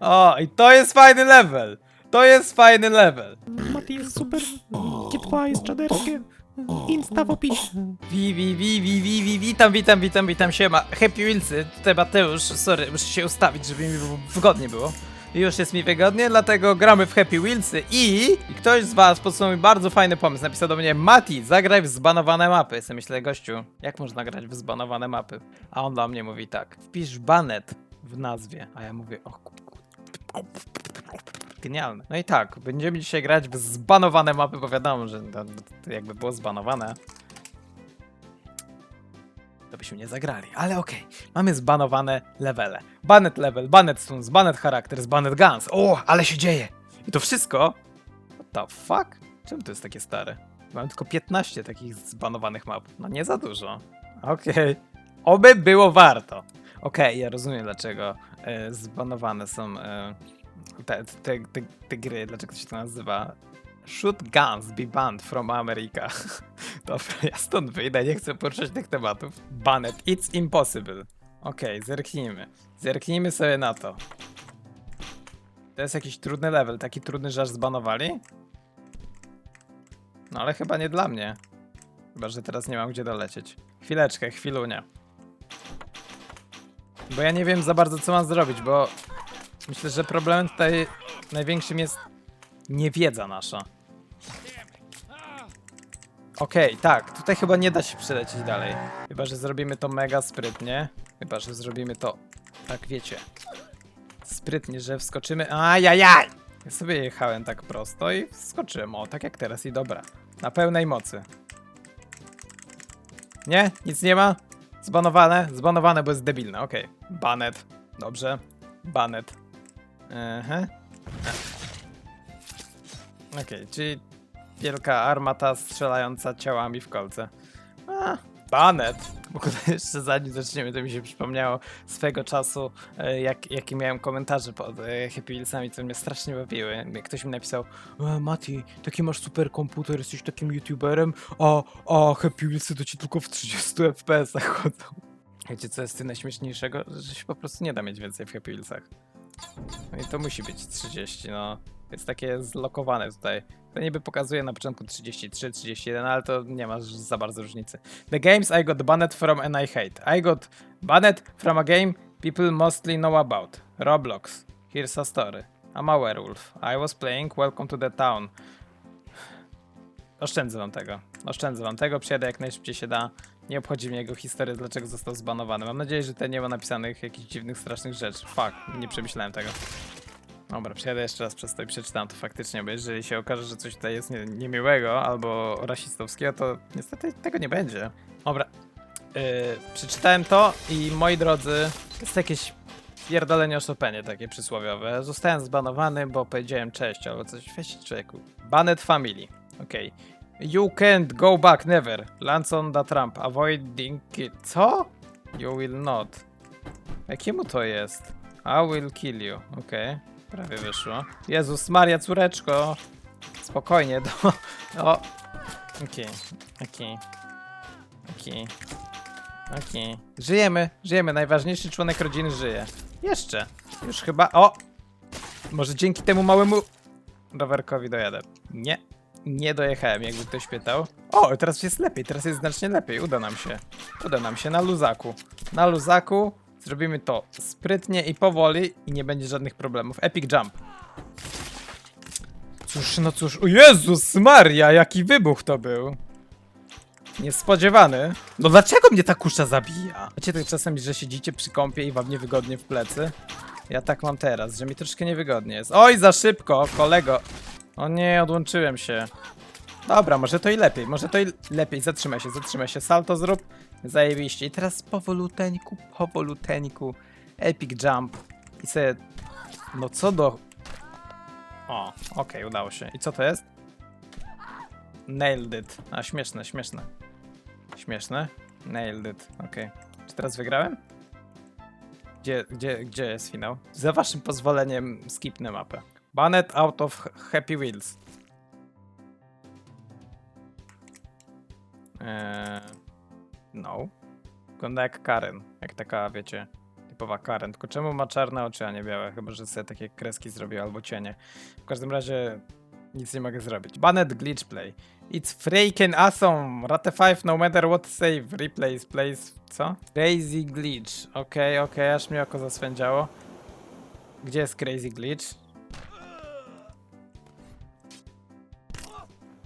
O, i to jest fajny level. To jest fajny level. Mati jest super, G2 jest czaderskie, Insta w opisie. Wi, wi, wi, wi, wi, wi, witam, witam, witam, witam, siema. Happy Wheelsy, tutaj Mateusz, sorry, muszę się ustawić, żeby mi było wygodnie było. I Już jest mi wygodnie, dlatego gramy w Happy Wheelsy i, i ktoś z was podsunął mi bardzo fajny pomysł. Napisał do mnie, Mati, zagraj w zbanowane mapy. Ja myślę, gościu, jak można grać w zbanowane mapy? A on do mnie mówi tak, wpisz banet w nazwie. A ja mówię, o ku- ku- Genialne. No i tak, będziemy dzisiaj grać w zbanowane mapy, bo wiadomo, że to, to jakby było zbanowane, to byśmy nie zagrali. Ale okej, mamy zbanowane levele. Banet level, banet stuns, banet charakter, banet guns. O, ale się dzieje! I to wszystko? What the fuck? Czemu to jest takie stare? Mamy tylko 15 takich zbanowanych map. No nie za dużo. Okej. Oby było warto. Okej, ja rozumiem dlaczego e, zbanowane są e, te, te, te, te gry, dlaczego to się to nazywa. Shoot guns be banned from America. Dobra, ja stąd wyjdę, nie chcę poruszać tych tematów. Banned, it's impossible. Okej, zerknijmy. Zerknijmy sobie na to. To jest jakiś trudny level, taki trudny, że aż zbanowali? No ale chyba nie dla mnie. Chyba, że teraz nie mam gdzie dolecieć. Chwileczkę, chwilunia. Bo ja nie wiem za bardzo, co mam zrobić, bo myślę, że problemem tutaj największym jest niewiedza nasza. Okej, tak, tutaj chyba nie da się przelecieć dalej. Chyba, że zrobimy to mega sprytnie. Chyba, że zrobimy to, tak wiecie, sprytnie, że wskoczymy. Ajajaj! Ja sobie jechałem tak prosto i wskoczyłem. O, tak jak teraz i dobra. Na pełnej mocy. Nie? Nic nie ma? Zbanowane? Zbanowane, bo jest debilne. Okej. Banet. Dobrze. Banet. Aha. Okej, czyli wielka armata strzelająca ciałami w kolce. A, banet. W ogóle jeszcze zanim zaczniemy, to mi się przypomniało swego czasu, e, jak, jakie miałem komentarze pod e, Happy Wheelsami, co mnie strasznie bawiły. Ktoś mi napisał, e, Mati, taki masz super komputer, jesteś takim youtuberem, a, a Happy Wheelsy to ci tylko w 30 FPS-ach chodzą. Wiecie co jest najśmieszniejszego? Że się po prostu nie da mieć więcej w Happy Wheelsach. No i to musi być 30, no. Jest takie zlokowane tutaj. To niby pokazuje na początku 33, 31, ale to nie ma za bardzo różnicy. The games I got banned from and I hate. I got banned from a game people mostly know about. Roblox. Here's a story. I'm a werewolf. I was playing Welcome to the Town. Oszczędzę wam tego. Oszczędzę wam tego, przyjadę jak najszybciej się da. Nie obchodzi mnie jego historia, dlaczego został zbanowany. Mam nadzieję, że tutaj nie ma napisanych jakichś dziwnych, strasznych rzeczy. Fuck, nie przemyślałem tego. Dobra, przyjadę jeszcze raz przez to i przeczytam to faktycznie, bo jeżeli się okaże, że coś tutaj jest nie, niemiłego albo rasistowskiego, to niestety tego nie będzie. Dobra, yy, przeczytałem to i moi drodzy, jest jakieś pierdolenie o Chopinie takie przysłowiowe. Zostałem zbanowany, bo powiedziałem cześć albo coś. Weź człowieku. Banned family. Okej. You can't go back, never. Lands on the Trump. Avoiding kill. Co? You will not. Jakiemu to jest? I will kill you. Okej. Prawie wyszło. Jezus Maria, córeczko. Spokojnie, do... O. Okej. Okej. Okej. Okej. Żyjemy, żyjemy. Najważniejszy członek rodziny żyje. Jeszcze. Już chyba... O! Może dzięki temu małemu rowerkowi dojadę. Nie. Nie dojechałem, jakby ktoś pytał. O, teraz jest lepiej, teraz jest znacznie lepiej. Uda nam się. Uda nam się na luzaku. Na luzaku zrobimy to sprytnie i powoli i nie będzie żadnych problemów. Epic jump. Cóż, no cóż. O Jezus Maria, jaki wybuch to był. Niespodziewany. No dlaczego mnie ta kusza zabija? Wiecie tak czasem, że siedzicie przy kąpie i wam niewygodnie w plecy? Ja tak mam teraz, że mi troszkę niewygodnie jest. Oj, za szybko, kolego. O nie, odłączyłem się. Dobra, może to i lepiej, może to i lepiej. Zatrzymaj się, zatrzymaj się. Salto zrób. Zajebiście. I teraz powoluteńku, powoluteńku. Epic jump. I sobie... No co do... O, okej, udało się. I co to jest? Nailed it. A, śmieszne, śmieszne. Śmieszne. Nailed it, okej. Czy teraz wygrałem? Gdzie, gdzie, gdzie jest finał? Za waszym pozwoleniem skipnę mapę. Banned out of Happy Wheels. Eee. Wygląda jak Karen. Jak taka, wiecie, typowa Karen. Tylko czemu ma czarne oczy, a nie białe? Chyba, że sobie takie kreski zrobił albo cienie. W każdym razie nic nie mogę zrobić. Banned glitch play. It's freaking awesome! Rate 5 no matter what save. Replays, plays, co? Crazy glitch. Okej, okej, aż mi oko zaswędziało. Gdzie jest crazy glitch?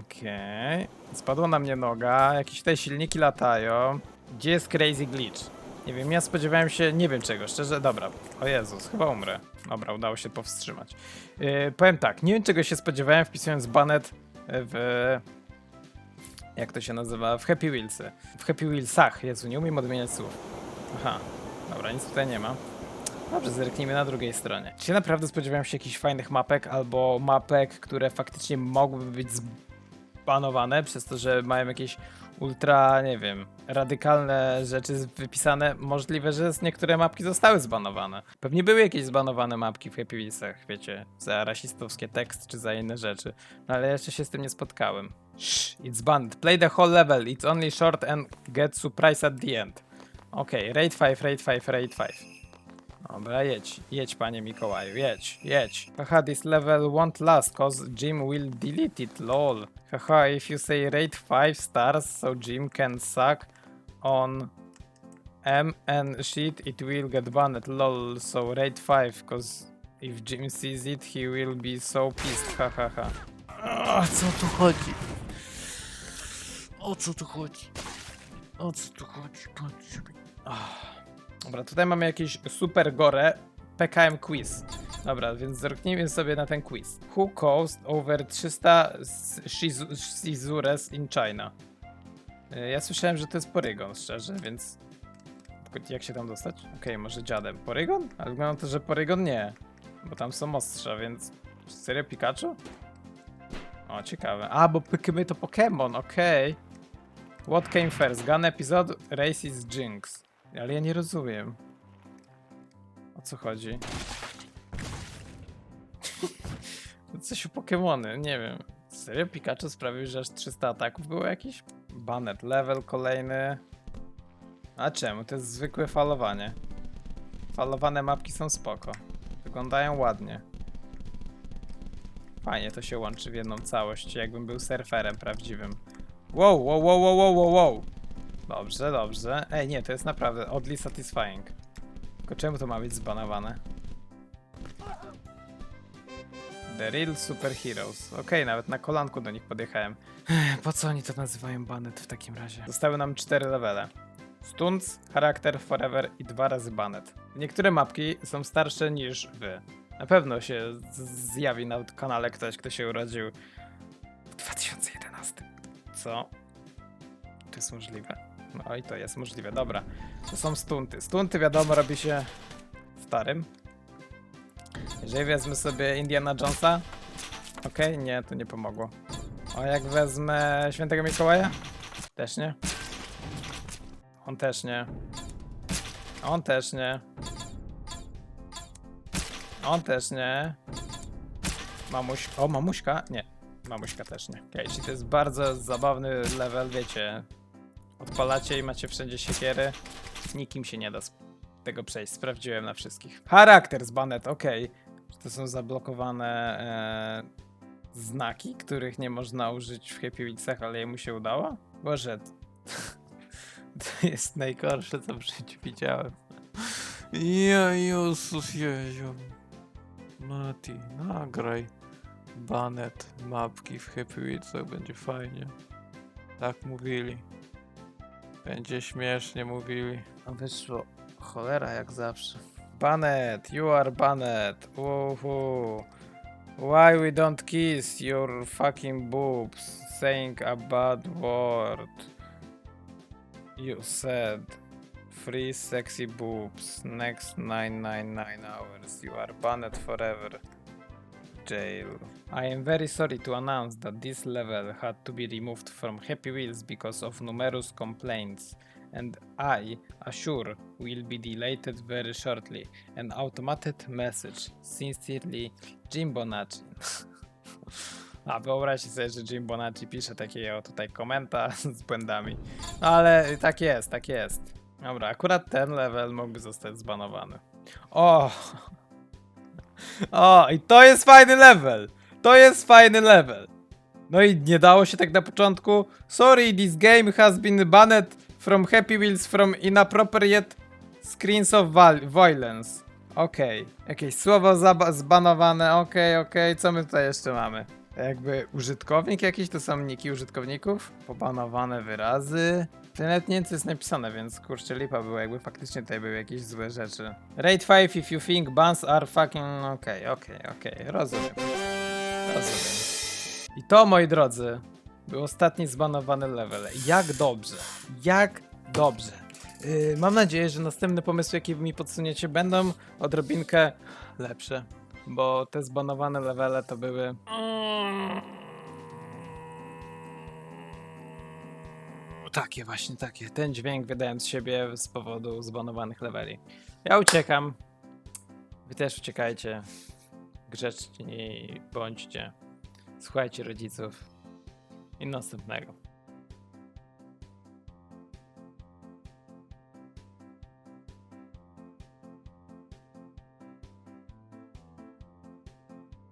Okej. Spadła na mnie noga, jakieś tutaj silniki latają. Gdzie jest crazy glitch? Nie wiem, ja spodziewałem się, nie wiem czego, szczerze, dobra. O Jezus, chyba umrę. Dobra, udało się powstrzymać. Yy, powiem tak, nie wiem czego się spodziewałem wpisując banet w... Jak to się nazywa? W Happy Wheelsy. W Happy Wheelsach, Jezu, nie umiem odmieniać słów. Aha, dobra, nic tutaj nie ma. Dobrze, zerknijmy na drugiej stronie. Czy naprawdę spodziewałem się jakichś fajnych mapek, albo mapek, które faktycznie mogłyby być zbanowane przez to, że mają jakieś ultra, nie wiem, radykalne rzeczy wypisane. Możliwe, że z niektóre mapki zostały zbanowane. Pewnie były jakieś zbanowane mapki w Happy Wheelsach, wiecie, za rasistowskie tekst czy za inne rzeczy. No ale jeszcze się z tym nie spotkałem. Shh, it's banned. Play the whole level. It's only short and get surprise at the end. Okej, okay, rate 5, rate 5, rate 5. Dobra, jedź, jedź panie Mikołaju, jedź, jedź. Haha, this level won't last, cause Jim will delete it, lol. Haha, if you say rate 5 stars, so Jim can suck on M and shit, it will get banned, lol. So rate 5, cause if Jim sees it, he will be so pissed, haha. Ha, ha. O co tu chodzi? O co tu chodzi? O co tu chodzi? Patrz mi. Dobra, tutaj mamy jakieś super gore PKM quiz. Dobra, więc zerknijmy sobie na ten quiz. Who caused over 300 s- shizu- Shizures in China? Y, Ja słyszałem, że to jest Porygon, szczerze, więc... Jak się tam dostać? Okej, może dziadem. Porygon? Ale wygląda to, że Porygon nie. Bo tam są ostrza, więc... Serio Pikachu? O, ciekawe. A, bo Pykymy to Pokémon, okej. What came first? Gun episode, Races Jinx. Ale ja nie rozumiem. O co chodzi? Coś o Pokemony, nie wiem. Serio Pikachu sprawił, że aż 300 ataków było jakiś? Banet level kolejny. A czemu? To jest zwykłe falowanie. Falowane mapki są spoko. Wyglądają ładnie. Fajnie to się łączy w jedną całość, jakbym był surferem prawdziwym. Wow, wow, wow, wow, wow, wow, wow. Dobrze, dobrze. Ej, nie, to jest naprawdę oddly satisfying. Tylko czemu to ma być zbanowane? The Real Super Heroes. Okej, nawet na kolanku do nich podjechałem. Ech, Po co oni to nazywają banet w takim razie? Zostały nam cztery levele. Stunts, charakter, forever i dwa razy banet. Niektóre mapki są starsze niż wy. Na pewno się zjawi na kanale ktoś, kto się urodził w 2011. Co? To jest możliwe. No i to jest możliwe, dobra. To są stunty. Stunty wiadomo robi się starym. Jeżeli wezmę sobie Indiana Jonesa. Okej, nie, to nie pomogło. O, jak wezmę Świętego Mikołaja? Też nie. On też nie. On też nie. On też nie. Mamuś... O, mamuśka? Nie. Mamuśka też nie. Okej, czyli to jest bardzo zabawny level, wiecie. Odpalacie i macie wszędzie siekiery. Nikim się nie da tego przejść. Sprawdziłem na wszystkich. Charakter z banet, okej. To są zablokowane e, znaki, których nie można użyć w Happy Wheelsach, ale jemu się udało? Boże, to, to jest najgorsze, co w życiu widziałem. Ja Jezus Jeziu. Mati, nagraj banet mapki w Happy Wheelsach, będzie fajnie. Tak mówili. Będzie śmiesznie mówili. A wyszło cholera jak zawsze. Banet, you are Banet. Uhu. Why we don't kiss your fucking boobs? Saying a bad word. You said free sexy boobs. Next 999 hours. You are banned forever. Jail. I am very sorry to announce that this level had to be removed from Happy Wheels because of numerous complaints and I assure will be deleted very shortly. An automated message. Sincerely, Jim Bonacci. A wyobraźcie sobie, że Jim Bonacci pisze takiego tutaj komenta z błędami. No ale tak jest, tak jest. Dobra, akurat ten level mógłby zostać zbanowany. O! O, i to jest fajny level! To jest fajny level! No i nie dało się tak na początku. Sorry, this game has been banned from Happy Wheels from inappropriate screens of violence. Okej. Jakieś słowo zbanowane, okej, okej. Co my tutaj jeszcze mamy? Jakby użytkownik jakiś, to są niki użytkowników? Pobanowane wyrazy. Nawet nie jest napisane, więc kurczę lipa było, jakby faktycznie tutaj były jakieś złe rzeczy. Rate 5 if you think bans are fucking... Okej, okej, okej, rozumiem. I to, moi drodzy, był ostatni zbanowany level. Jak dobrze, jak dobrze. Yy, mam nadzieję, że następne pomysły, jakie mi podsuniecie, będą odrobinkę lepsze. Bo te zbanowane levele to były. Takie właśnie, takie. Ten dźwięk wydałem z siebie z powodu zbanowanych leveli. Ja uciekam. Wy też uciekajcie. Grzeczni bądźcie. Słuchajcie rodziców. I następnego.